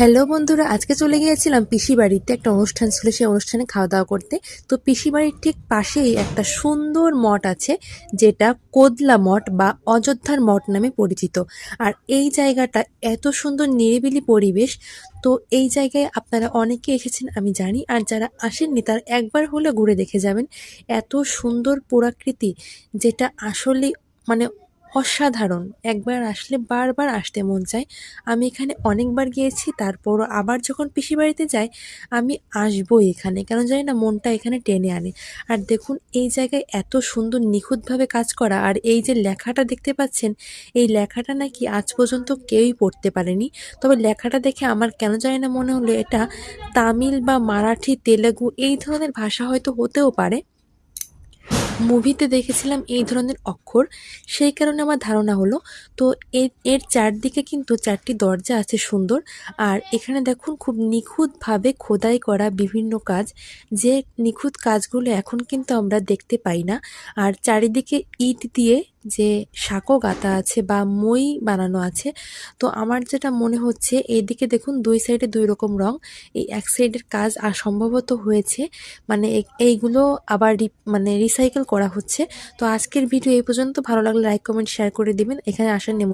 Hello বন্ধুরা, আজকে চলে গিয়েছিলাম পিসি বাড়িতে একটা অনুষ্ঠান ছিল, সেই অনুষ্ঠানে খাওয়া দাওয়া করতে। তো পিসি বাড়ির ঠিক পাশেই একটা সুন্দর মঠ আছে, যেটা কোদলা মঠ বা অযোধ্যার মঠ নামে পরিচিত। আর এই জায়গাটা এত সুন্দর নিরিবিলি পরিবেশ, তো এই জায়গায় আপনারা অনেকে এসেছেন, আমি জানি। আর যারা আসেননি, তারা একবার হলে ঘুরে দেখে যাবেন। এত সুন্দর পুরাকৃতি, যেটা আসলে মানে অসাধারণ। একবার আসলে বারবার আসতে মন চায়। আমি এখানে অনেকবার গিয়েছি, তারপরও আবার যখন পিসি বাড়িতে যাই, আমি আসবই এখানে। কেন জানি না, মনটা এখানে টেনে আনে। আর দেখুন, এই জায়গায় এত সুন্দর নিখুঁতভাবে কাজ করা আর এই যে লেখাটা দেখতে পাচ্ছেন, এই লেখাটা নাকি আজ পর্যন্ত কেউই পড়তে পারেনি। তবে লেখাটা দেখে আমার কেন জানি না মনে হলো, এটা তামিল বা মারাঠি, তেলেগু এই ধরনের ভাষা হয়তো হতেও পারে। মুভিতে দেখেছিলাম এই ধরনের অক্ষর, সেই কারণে আমার ধারণা হলো, তো এর চারদিকে কিন্তু চারটি দরজা আছে সুন্দর, আর এখানে দেখুন খুব নিখুঁতভাবে খোদাই করা বিভিন্ন কাজ, যে নিখুঁত কাজগুলো এখন কিন্তু আমরা দেখতে পাই না, আর চারিদিকে ইট দিয়ে যে সাঁকো গাঁথা আছে বা মই বানানো আছে, তো আমার যেটা মনে হচ্ছে এইদিকে দেখুন দুই সাইডে দুই রকম রং, এই এক সাইডের কাজ আর সম্ভবত হয়েছে মানে এইগুলো আবার মানে রিসাইকেল করা হচ্ছে, তো আজকের ভিডিও এই পর্যন্ত, ভালো লাগলে লাইক কমেন্ট শেয়ার করে দিবেন, এখানে আসার নেম